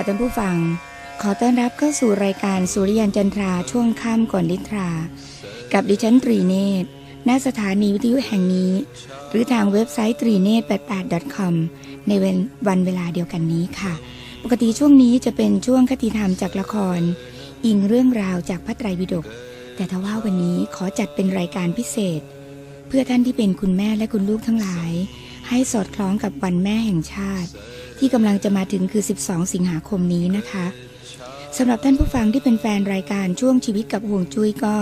ค่ะท่านผู้ฟัง ขอต้อนรับเข้าสู่รายการสุริยันจันทราช่วงค่ำก่อนลิทรา กับดิฉันตรีเนตรณสถานีวิทยุแห่งนี้ หรือทางเว็บไซต์ตรีเนต88 com ในวันวันเวลาเดียวกันนี้ค่ะ ปกติช่วงนี้จะเป็นช่วงคติธรรมจากละคร อิงเรื่องราวจากพระไตรปิฎกแต่ทว่าวันนี้ขอจัดเป็นรายการพิเศษ เพื่อท่านที่เป็นคุณแม่และคุณลูกทั้งหลาย ให้สอดคล้องกับวันแม่แห่งชาติ ที่กำลังจะมาถึงคือ 12 สิงหาคมนี้นะคะสำหรับท่านผู้ฟังที่เป็นแฟนรายการช่วงชีวิตกับห่วงจุ้ยก็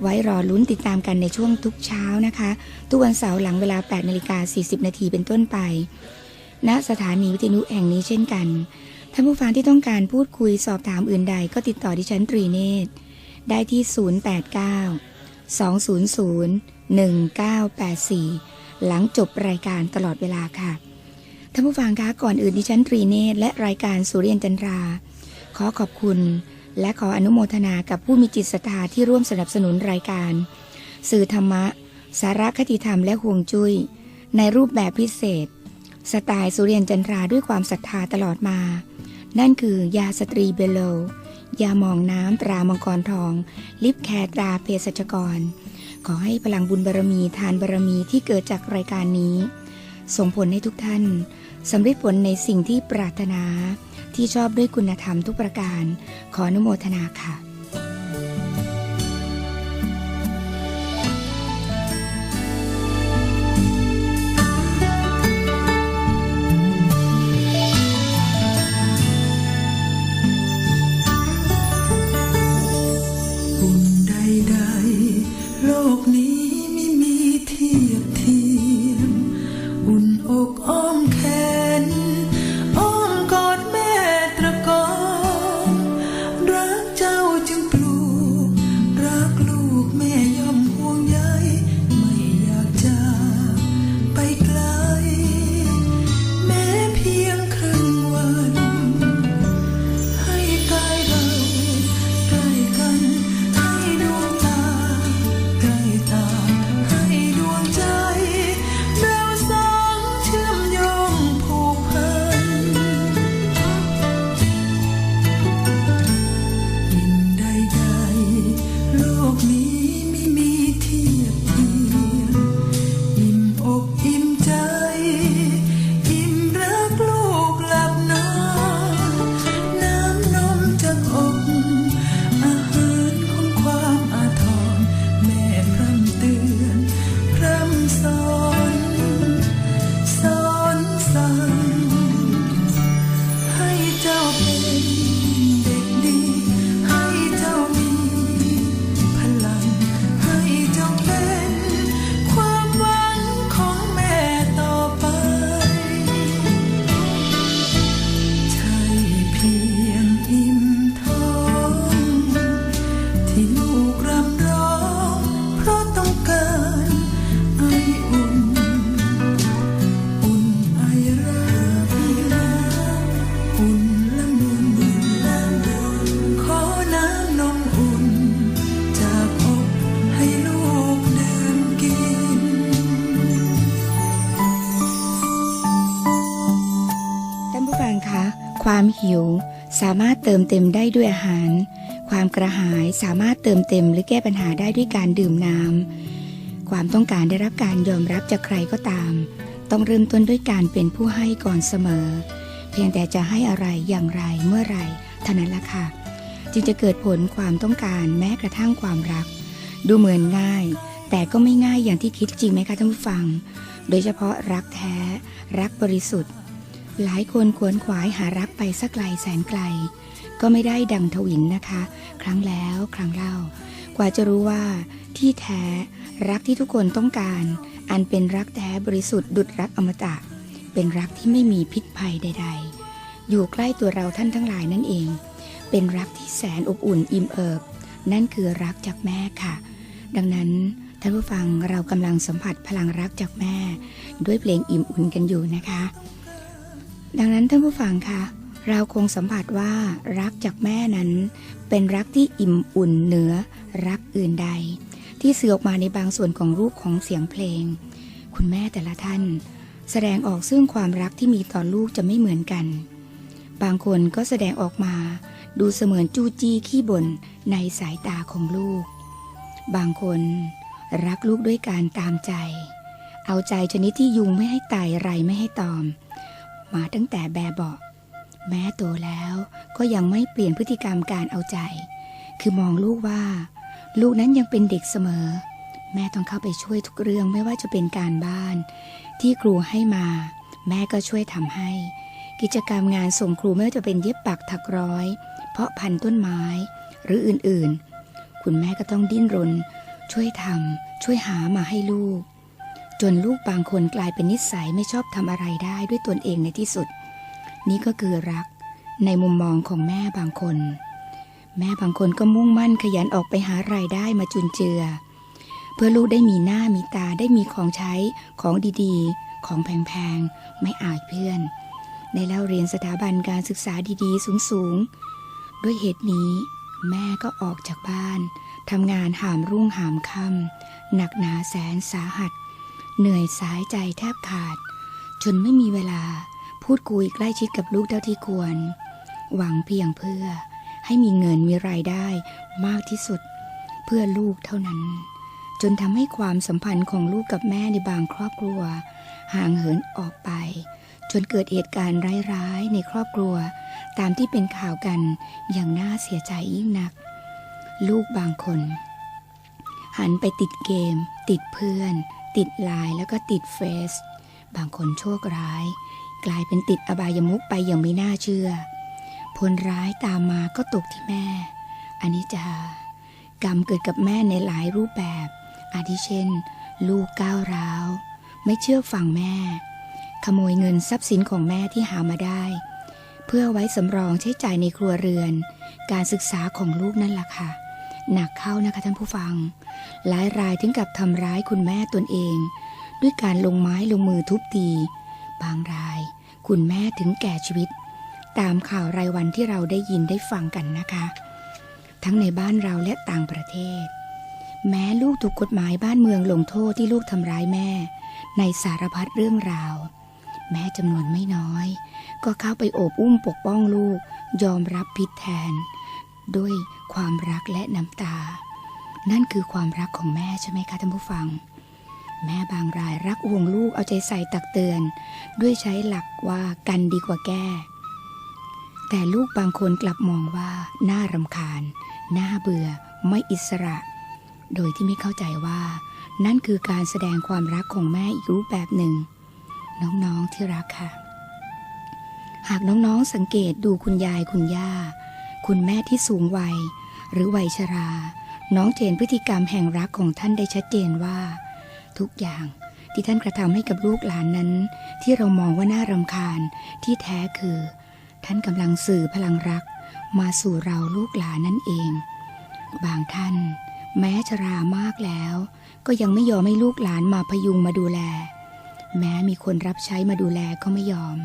ไว้รอลุ้นติดตามกันในช่วงทุกเช้านะคะ ทุกวันเสาร์หลังเวลา 8นาฬิกา40 นาทีเป็นต้นไปณสถานีวิทยุแห่งนี้เช่นกัน ท่านผู้ฟังที่ต้องการพูดคุยสอบถามอื่นใดก็ติดต่อดิฉันตรีเนตร ได้ที่ 089 200 1984 หลังจบรายการตลอดเวลาค่ะ ท่านผู้ฟังคะก่อนอื่นดิฉันตรีเนตรและรายการสุริยันจันทรา ขอขอบคุณ และขออนุโมทนากับผู้มีจิตศรัทธาที่ร่วมสนับสนุนรายการ สื่อธรรมะ สาระคติธรรมและห่วงจุย้ย ในรูปแบบพิเศษ สไตล์สุริยันจันทราด้วยความศรัทธาตลอดมา นั่นคือยาสตรีเบลโล ยาหมองน้ำตรามังกรทอง ลิปแคร์ตราเภสัชกร ขอให้พลังบุญบารมีทานบารมีที่เกิดจากรายการนี้ ส่งผลให้ทุกท่าน สำเร็จผลในสิ่งที่ปรารถนาที่ชอบด้วยคุณธรรมทุกประการ ขออนุโมทนาค่ะ เติมเต็มได้ด้วยอาหาร ความกระหายสามารถเติมเต็มหรือแก้ปัญหาได้ด้วยการดื่มน้ำ ความต้องการได้รับการยอมรับจากใครก็ตาม ต้องเริ่มต้นด้วยการเป็นผู้ให้ก่อนเสมอ เพียงแต่จะให้อะไรอย่างไรเมื่อไรเท่านั้นละค่ะ จึงจะเกิดผลความต้องการแม้กระทั่งความรัก ดูเหมือนง่าย แต่ก็ไม่ง่ายอย่างที่คิดจริงไหมคะท่านผู้ฟัง โดยเฉพาะรักแท้ รักบริสุทธิ์ หลายคนขวนขวายหารักไปสักไกลแสนไกล ก็ไม่ได้ดังทวินนะคะ ครั้งแล้วครั้งเล่า กว่าจะรู้ว่าที่แท้รักที่ทุกคนต้องการ อันเป็นรักแท้บริสุทธิ์ดุดรักอมตะ เป็นรักที่ไม่มีพิษภัยใด ๆ อยู่ใกล้ตัวเราท่านทั้งหลายนั่นเอง เป็นรักที่แสนอบอุ่นอิ่มเอิบ นั่นคือรักจากแม่ค่ะ ดังนั้นท่านผู้ฟังเรากำลังสัมผัสพลังรักจากแม่ ด้วยเพลงอิ่มอุ่นกันอยู่นะคะ ดังนั้นท่านผู้ฟังคะเราคงสัมผัสว่ารักจากแม่นั้น เป็นรักที่อิ่มอุ่นเหนือรักอื่นใด ที่สื่อออกมาในบางส่วนของรูปของเสียงเพลง คุณแม่แต่ละท่าน แสดงออกซึ่งความรักที่มีต่อลูกจะไม่เหมือนกัน บางคนก็แสดงออกมา ดูเสมือนจู้จี้ขี้บ่นในสายตาของลูก บางคนรักลูกด้วยการตามใจ เอาใจชนิดที่ยุงไม่ให้ไต่ไรไม่ให้ตอม มาตั้งแต่แบบเบาะแม้โตแล้วก็ยังไม่เปลี่ยนพฤติกรรมการเอาใจ คือมองลูกว่า ลูกนั้นยังเป็นเด็กเสมอ แม่ต้องเข้าไปช่วยทุกเรื่องไม่ว่าจะเป็นการบ้าน ที่ครูให้มา แม่ก็ช่วยทำให้ กิจกรรมงานส่งครูไม่ว่าจะเป็นเย็บปักถักร้อย เพาะพันธุ์ต้นไม้ หรืออื่นๆ คุณแม่ก็ต้องดิ้นรน ช่วยทำช่วยหามาให้ลูก จนลูกบางคนกลายเป็นนิสัยไม่ชอบทำอะไรได้ด้วยตนเองในที่สุด นี่ก็คือรัก ในมุมมองของแม่บางคน แม่บางคนก็มุ่งมั่นขยันออกไปหารายได้มาจุนเจือ เพื่อลูกได้มีหน้ามีตาได้มีของใช้ของดีๆ ของแพงๆ ไม่อายเพื่อน ในเล่าเรียนสถาบันการศึกษาดีๆ สูงๆ ด้วยเหตุนี้ แม่ก็ออกจากบ้านทำงานหามรุ่งหามค่ำหนักหนาแสนสาหัส เหนื่อยสายใจแทบขาด จนไม่มีเวลาพูดคุยใกล้ชิดกับลูกเท่าที่ควร หวังเพียงเพื่อให้มีเงินมีรายได้มากที่สุด เพื่อลูกเท่านั้น จนทำให้ความสัมพันธ์ของลูกกับแม่ในบางครอบครัว ห่างเหินออกไป จนเกิดเหตุการณ์ร้ายๆในครอบครัว ตามที่เป็นข่าวกันอย่างน่าเสียใจยิ่งนัก ลูกบางคน หันไปติดเกม ติดเพื่อน ติดไลน์แล้วก็ติดเฟซบางคนโชคร้าย กลายเป็นติดอบายมุกไปอย่างไม่น่าเชื่อ ผลร้ายตามมาก็ตกที่แม่ อันนี้จะกรรมเกิดกับแม่ในหลายรูปแบบ อาทิเช่น ลูกก้าวร้าว ไม่เชื่อฟังแม่ ขโมยเงินทรัพย์สินของแม่ที่หามาได้ เพื่อไว้สำรองใช้จ่ายในครัวเรือน การศึกษาของลูกนั่นล่ะค่ะ หนักเข้านะคะท่านผู้ฟัง หลายรายถึงกับทำร้ายคุณแม่ตนเอง ด้วยการลงไม้ลงมือทุบตี บางราย คุณแม่ถึงแก่ชีวิต ตามข่าวรายวันที่เราได้ยินได้ฟังกันนะคะ ทั้งในบ้านเราและต่างประเทศ แม้ลูกถูกกฎหมายบ้านเมืองลงโทษที่ลูกทำร้ายแม่ ในสารพัดเรื่องราว แม้จำนวนไม่น้อย ก็เข้าไปโอบอุ้มปกป้องลูก ยอมรับผิดแทนด้วย ความรักและน้ำตา นั่นคือความรักของแม่ใช่ไหมคะท่านผู้ฟัง แม่บางรายรักห่วงลูกเอาใจใส่ตักเตือน ด้วยใช้หลักว่ากันดีกว่าแก้ แต่ลูกบางคนกลับมองว่าน่ารำคาญ น่าเบื่อ ไม่อิสระ โดยที่ไม่เข้าใจว่า นั่นคือการแสดงความรักของแม่อีกรูปแบบหนึ่ง น้องๆที่รักค่ะ หากน้องๆสังเกตดูคุณยายคุณย่า คุณแม่ที่สูงวัย หรือวัยชรา น้องเจนพฤติกรรมแห่งรักของท่านได้ชัดเจนว่า ทุกอย่างที่ท่านกระทำให้กับลูกหลานนั้น ที่เรามองว่าน่ารำคาญที่แท้คือ ท่านกำลังสื่อพลังรัก มาสู่เราลูกหลานนั่นเอง บางท่าน แม้ชรามากแล้ว ก็ยังไม่ยอมให้ลูกหลานมาพยุงมาดูแล แม้มีคนรับใช้มาดูแลก็ไม่ยอม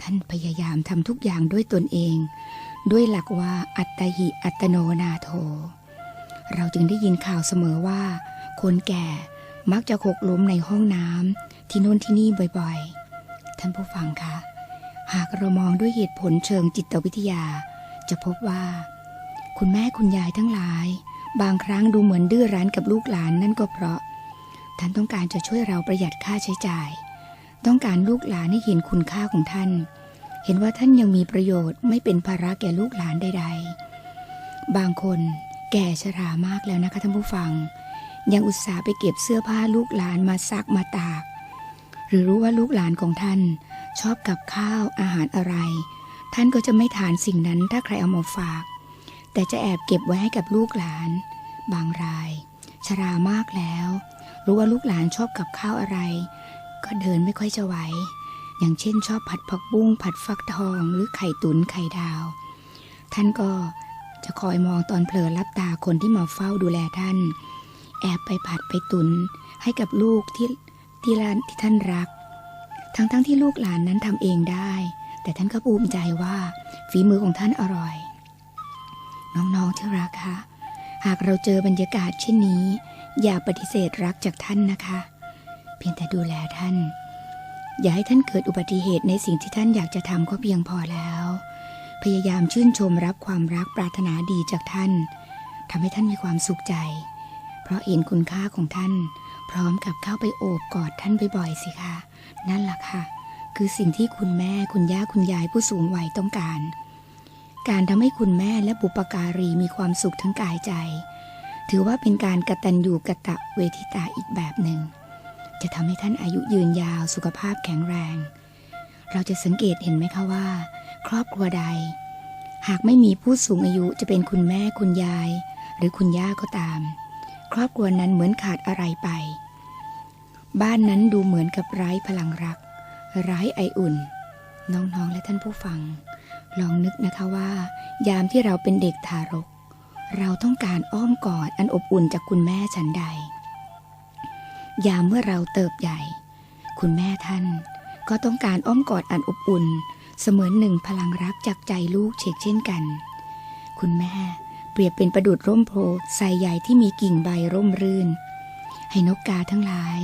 ท่านพยายามทำทุกอย่างด้วยตนเอง ด้วยหลักว่าอัตหิอัตโนนาโถเราจึงได้ยินข่าวเสมอว่า คนแก่มักจะหกล้มในห้องน้ำที่โน่นที่นี่บ่อยๆ ท่านผู้ฟังคะหากเรามองด้วยเหตุผลเชิงจิตวิทยา จะพบว่า คุณแม่คุณยายทั้งหลาย บางครั้งดูเหมือนดื้อรั้นกับลูกหลานนั่นก็เพราะ ท่านต้องการจะช่วยเราประหยัดค่าใช้จ่าย ต้องการลูกหลานให้เห็นคุณค่าของท่าน เห็นว่าท่านยังมีประโยชน์ไม่เป็นภาระแก่ลูกหลานใด ๆ บางคนแก่ชรามากแล้วนะคะท่านผู้ฟัง ยังอุตส่าห์ไปเก็บเสื้อผ้าลูกหลานมาซักมาตาก หรือรู้ว่าลูกหลานของท่านชอบกับข้าวอาหารอะไร ท่านก็จะไม่ทานสิ่งนั้นถ้าใครเอามาฝาก แต่จะแอบเก็บไว้ให้กับลูกหลาน บางราย ชรามากแล้ว รู้ว่าลูกหลานชอบกับข้าวอะไร ก็เดินไม่ค่อยจะไหว อย่างเช่นชอบผัดผักบุ้งผัดฟักทองหรือไข่ตุนไข่ดาว ท่านก็จะคอยมองตอนเผลอรับตาคนที่มาเฝ้าดูแลท่าน แอบไปผัดไปตุนให้กับลูกที่ที่ร้านที่ท่านรัก ทั้งๆทที่ลูกหลานนั้นทำเองได้ แต่ท่านก็ภูมิใจว่าฝีมือของท่านอร่อย น้องๆที่รักคะหากเราเจอบรรยากาศเช่นนี้ อย่าปฏิเสธรักจากท่านนะคะ เพียงแต่ดูแลท่าน อย่าให้ท่านเกิดอุบัติเหตุในสิ่งที่ท่านอยากจะทำก็เพียงพอแล้ว พยายามชื่นชมรับความรักปรารถนาดีจากท่านทำให้ท่านมีความสุขใจ เพราะเห็นคุณค่าของท่าน พร้อมกับเข้าไปโอบกอดท่านบ่อยๆสิคะนั่นแหละค่ะ คือสิ่งที่คุณแม่คุณย่าคุณยายผู้สูงวัยต้องการ การทำให้คุณแม่และบุปการีมีความสุขทั้งกายใจ ถือว่าเป็นการกตัญญูกะตะเวทิตาอีกแบบหนึ่ง จะทำให้ท่านอายุยืนยาวสุขภาพแข็งแรง เราจะสังเกตเห็นไหมคะว่า ครอบครัวใด หากไม่มีผู้สูงอายุจะเป็นคุณแม่คุณยาย หรือคุณย่าก็ตาม ครอบครัวนั้นเหมือนขาดอะไรไป บ้านนั้นดูเหมือนกับไร้พลังรัก ไร้ไออุ่น น้องๆและท่านผู้ฟัง ลองนึกนะคะว่า ยามที่เราเป็นเด็กทารก เราต้องการอ้อมกอดอันอบอุ่นจากคุณแม่ฉันใด ยามเมื่อเราเติบใหญ่ คุณแม่ท่าน ก็ต้องการอ้อมกอดอันอบอุ่น เสมือนหนึ่งพลังรักจากใจลูกเชกเช่นกัน คุณแม่เปรียบเป็นประดุดร่มโพไซใหญ่ที่มีกิ่งใบร่มรื่น ให้นกกาทั้งหลาย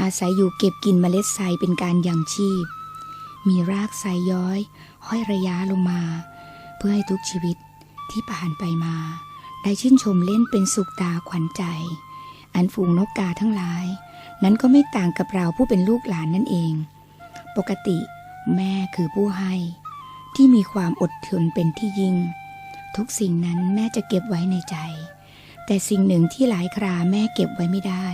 อาศัยอยู่เก็บกินเมล็ดไซเป็นการยังชีพ มีรากไซย้อย ห้อยระยะลงมา เพื่อให้ทุกชีวิตที่ผ่านไปมา ได้ชื่นชมเล่นเป็นสุขตาขวัญใจ อันฝูงนกกาทั้งหลาย นั้นก็ไม่ต่างกับเราผู้เป็นลูกหลานนั่นเอง ปกติแม่คือผู้ให้ ที่มีความอดทนเป็นที่ยิ่ง ทุกสิ่งนั้นแม่จะเก็บไว้ในใจ แต่สิ่งหนึ่งที่หลายคราแม่เก็บไว้ไม่ได้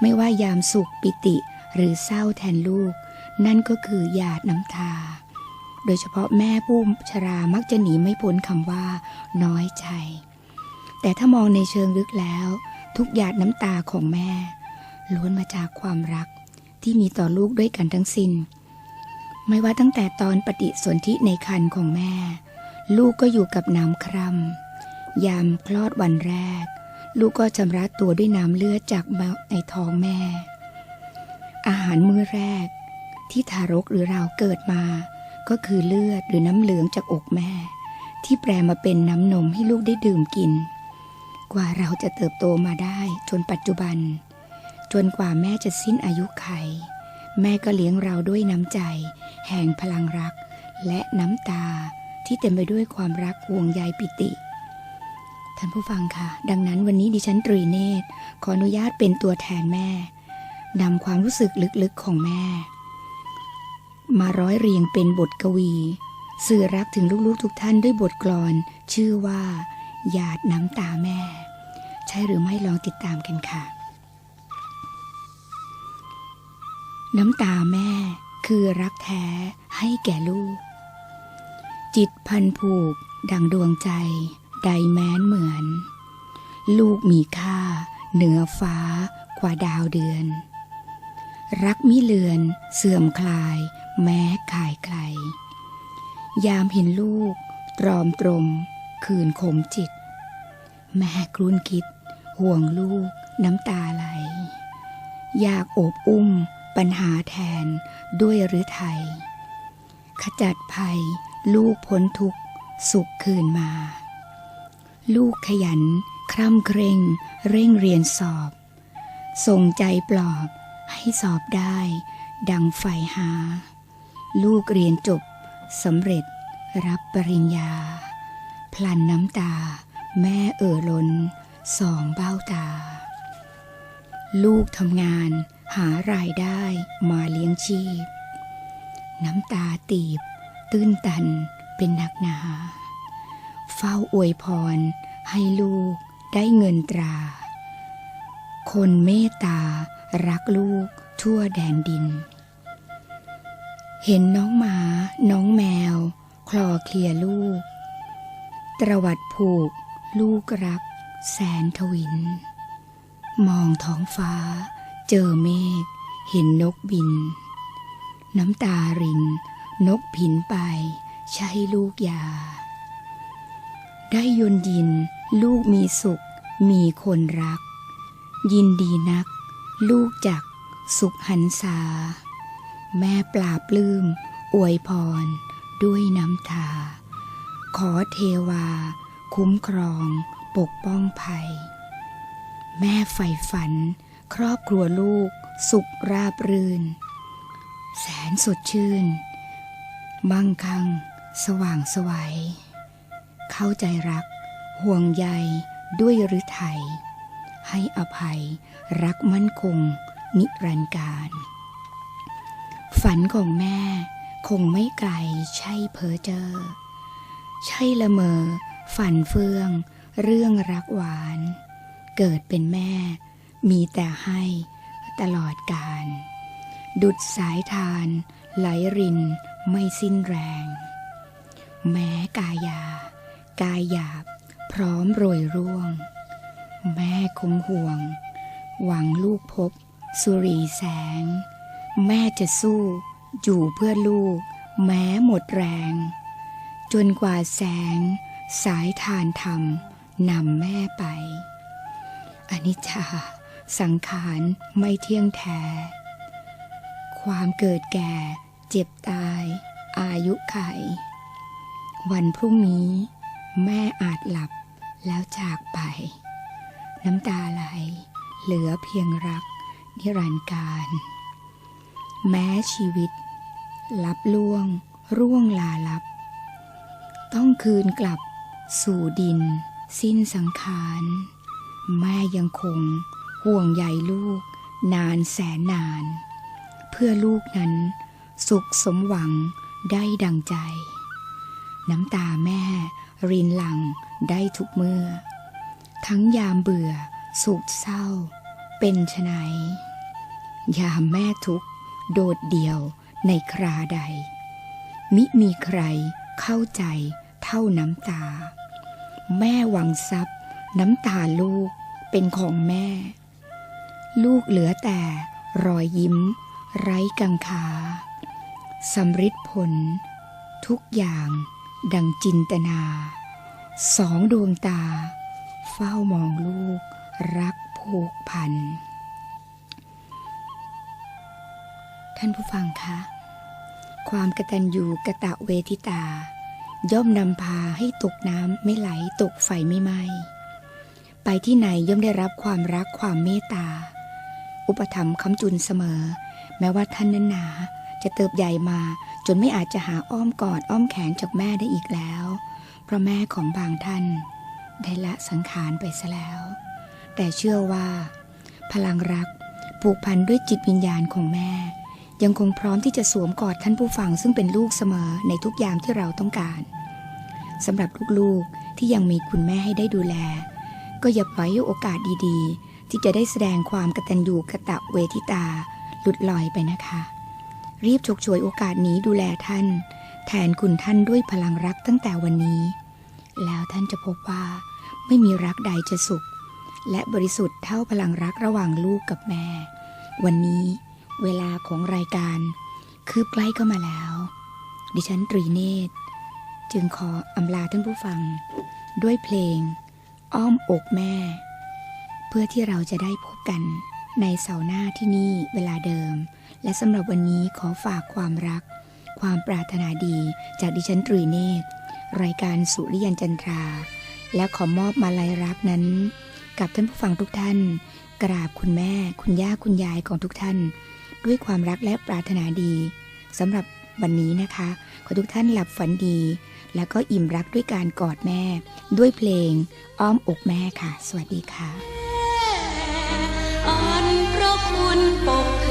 ไม่ว่ายามสุขปิติหรือเศร้าแทนลูก นั่นก็คือหยาดน้ำตา โดยเฉพาะแม่ผู้ชรามักจะหนีไม่พ้นคำว่า น้อยใจ แต่ถ้ามองในเชิงลึกแล้ว ทุกหยาดน้ำตาของแม่ ล้วนมาจากความรักที่มีต่อลูกด้วยกันทั้งสิ้น ไม่ว่าตั้งแต่ตอนปฏิสนธิในครรภ์ของแม่ ลูกก็อยู่กับน้ำคร่ำยามคลอดวันแรก ลูกก็ชำระตัวด้วยน้ำเลือดจากในท้องแม่ อาหารมื้อแรก ที่ทารกหรือเราเกิดมา ก็คือเลือดหรือน้ำเหลืองจากอกแม่ ที่แปลมาเป็นน้ำนมให้ลูกได้ดื่มกิน กว่าเราจะเติบโตมาได้จนปัจจุบัน จนกว่าแม่จะสิ้นอายุไข แม่ก็เลี้ยงเราด้วยน้ำใจ แห่งพลังรัก และน้ำตาที่เต็มไปด้วยความรักห่วงใยปิติ ท่านผู้ฟังคะดังนั้นวันนี้ดิฉันตรีเนตร ขออนุญาตเป็นตัวแทนแม่นำความรู้สึกลึกๆของแม่ มาร้อยเรียงเป็นบทกวี สื่อรักถึงลูกๆทุกท่านด้วยบทกลอน ชื่อว่าหยาดน้ำตาแม่ ใช่หรือไม่ลองติดตามกันค่ะ น้ำตาแม่คือรักแท้ให้แก่ลูก จิตพันผูกดังดวงใจ ใดแม้นเหมือน ลูกมีค่า เหนือฟ้ากว่าดาวเดือน รักมิเลือนเสื่อมคลาย แม้ขายไกล ยามเห็นลูกตรอมตรม คืนขมจิต แม่ครุนคิด ห่วงลูกน้ำตาไหล อยากโอบอุ้ม ปัญหาแทนด้วยหรือไทย ขจัดภัย ลูกพ้นทุกข์ สุขคืนมา ลูกขยัน คร่ำเคร่ง เร่งเรียนสอบ ส่งใจปลอบ ให้สอบได้ ดังใฝ่หา ลูกเรียนจบสำเร็จรับปริญญา พลันน้ำตา แม่เอ่อล้นสองเบ้าตา ลูกทำงาน หารายได้มาเลี้ยงชีพ น้ำตาตีบ ตื้นตันเป็นหนักหนา เฝ้าอวยพรให้ลูกได้เงินตรา คนเมตตารักลูกทั่วแดนดิน เห็นน้องหมา น้องแมว คลอเคลียลูก ตรวัดผูก ลูกรัก แสนทวิน มองท้องฟ้า เจอเมฆเห็นนกบิน น้ำตาริน นกผินไป ใช่ลูกยา ได้ยนยิน ลูกมีสุข มีคนรัก ยินดีนัก ลูกจัก สุขหันษา แม่ปราบลืม อวยพร ด้วยน้ำตา ขอเทวา คุ้มครอง ปกป้องภัย แม่ใฝ่ฝัน ครอบครัวลูก สุขราบรื่น แสนสดชื่น มั่งคั่ง สว่างสวัย เข้าใจรัก ห่วงใยด้วยฤทัยให้อภัย รักมั่นคง นิรันดร์การ ฝันของแม่คงไม่ไกลใช่เพอเจอ ใช่ละเมอ ฝันเฟื่อง เรื่องรักหวาน เกิดเป็นแม่ มีแต่ให้ตลอดกาลดุดสายทาน ไหลรินไม่สิ้นแรง แม้กายา กายหยาบ พร้อมโรยร่วง แม่คงห่วง หวังลูกพบ สุรีแสง แม่จะสู้อยู่เพื่อลูก แม้หมดแรง จนกว่าแสง สายทานธรรมนำแม่ไปอนิจจา สังขารไม่เที่ยงแท้ ความเกิดแก่ เจ็บตาย อายุไข วันพรุ่งนี้ แม่อาจหลับแล้วจากไป น้ำตาไหล เหลือเพียงรัก นิรันดร์การ แม้ชีวิต ลับล่วง ร่วงลาลับ ต้องคืนกลับสู่ดิน สิ้นสังขาร แม่ยังคง ห่วงใยลูก นานแสนนาน เพื่อลูกนั้น สุขสมหวังได้ดังใจ น้ำตาแม่ รินหลังได้ทุกเมื่อ ทั้งยามเบื่อ สุขเศร้า เป็นไฉนยามแม่ทุกโดดเดี่ยวในคราใด มิมีใครเข้าใจเท่าน้ำตา แม่หวังทรัพย์ น้ำตาลูกเป็นของแม่ ลูกเหลือแต่รอยยิ้ม ไร้กังขาสำริดผล ทุกอย่างดังจินตนา สองดวงตา เฝ้ามองลูก รักผูกพัน ท่านผู้ฟังคะ ความกระตัญญูกะตะเวทิตา ย่อมนำพาให้ตกน้ำไม่ไหลตกไฟไม่ไหม้ไปที่ไหนย่อมได้รับความรักความเมตตา อุปถัมคำจุนเสมอ แม้ว่าท่านนั้นหนา จะเติบใหญ่มาจนไม่อาจจะหาอ้อมกอดอ้อมแขนจากแม่ได้อีกแล้ว เพราะแม่ของบางท่าน ได้ละสังขารไปซะแล้ว แต่เชื่อว่า พลังรักผูกพันด้วยจิตวิญญาณของแม่ ยังคงพร้อมที่จะสวมกอดท่านผู้ฟังซึ่งเป็นลูกเสมอในทุกยามที่เราต้องการสำหรับลูกๆที่ยังมีคุณแม่ให้ได้ดูแล ก็อย่าปล่อยให้โอกาสดีๆ ที่จะได้แสดงความกตัญญูกะตะเวทิตา หลุดลอยไปนะคะ รีบฉกฉวยโอกาสนี้ดูแลท่าน แทนคุณท่านด้วยพลังรักตั้งแต่วันนี้ แล้วท่านจะพบว่า ไม่มีรักใดจะสุข และบริสุทธิ์เท่าพลังรักระหว่างลูกกับแม่ วันนี้เวลาของรายการ คืบใกล้เข้ามาแล้ว ดิฉันตรีเนตร จึงขออำลาท่านผู้ฟัง ด้วยเพลง อ้อมอกแม่ เพื่อที่เราจะได้พบกันในเสาร์หน้าที่นี่เวลาเดิม และสำหรับวันนี้ขอฝากความรัก ความปรารถนาดีจากดิฉันตรีเนตรรายการสุริยันจันทรา และขอมอบมาลัยรักนั้น กับท่านผู้ฟังทุกท่าน กราบคุณแม่ คุณย่าคุณยายของทุกท่าน ด้วยความรักและปรารถนาดีสำหรับวันนี้นะคะ ขอทุกท่านหลับฝันดี แล้วก็อิ่มรักด้วยการกอดแม่ ด้วยเพลงอ้อมอกแม่ค่ะ สวัสดีค่ะ อันพระคุณปก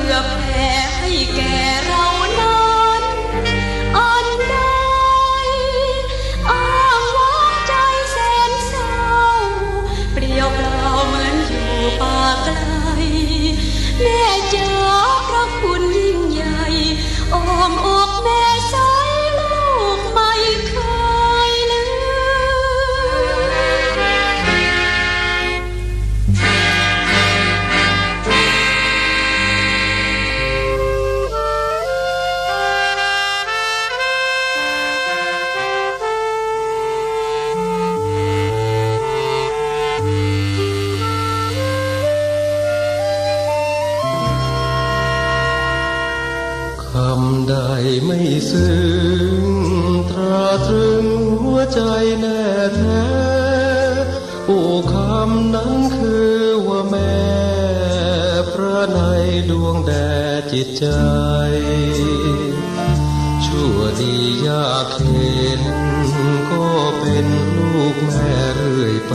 ผื่อแผ่ให้แก่เรา ใดไม่ซึ้งตราตรึงหัวใจแน่แท้โอ้คำนั้นคือว่าแม่พระในดวงแด่จิตใจ ชั่วดียากเข็นก็เป็นลูกแม่เรื่อยไป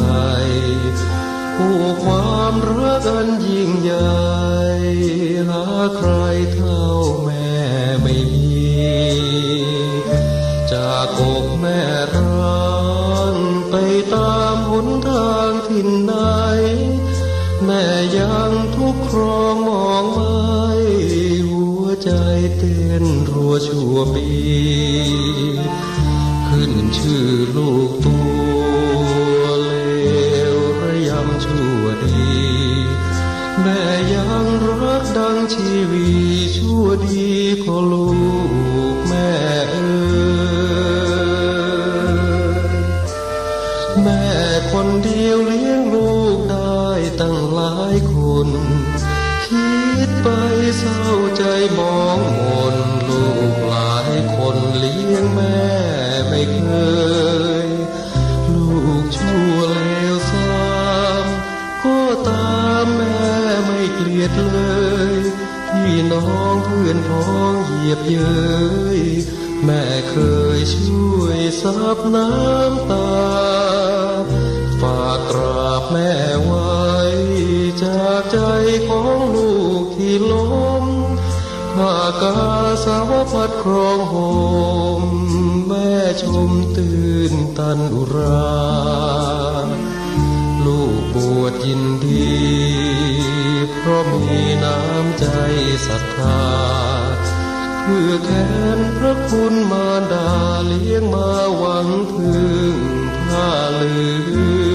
ผู้ความรักอันยิ่งใหญ่หาใครเท่า อกแม่ร้านไปตามหนทางทิ่นไหน แม่ยังทุกครองมองไม่หัวใจเต้นรัวชั่วปี ขึ้นชื่อลูกตัวเลวระยำชั่วดี แม่ยังรักดังชีวีชั่วดี ดเลยพี่น้องเพื่อนพ้องเหยียบเย้ยแม่เคยช่วยซับน้ำตา ฝากกราบแม่ไว้จากใจของลูกที่ล้มข้ากาสาวพัดครองโหมแม่ชมตื่นตันอุรา ลูกบวชยินดี เพราะมีน้ำใจศรัทธาเพื่อแทนพระคุณมาดาเลี้ยงมาหวังพึ่งผ้าเหลือง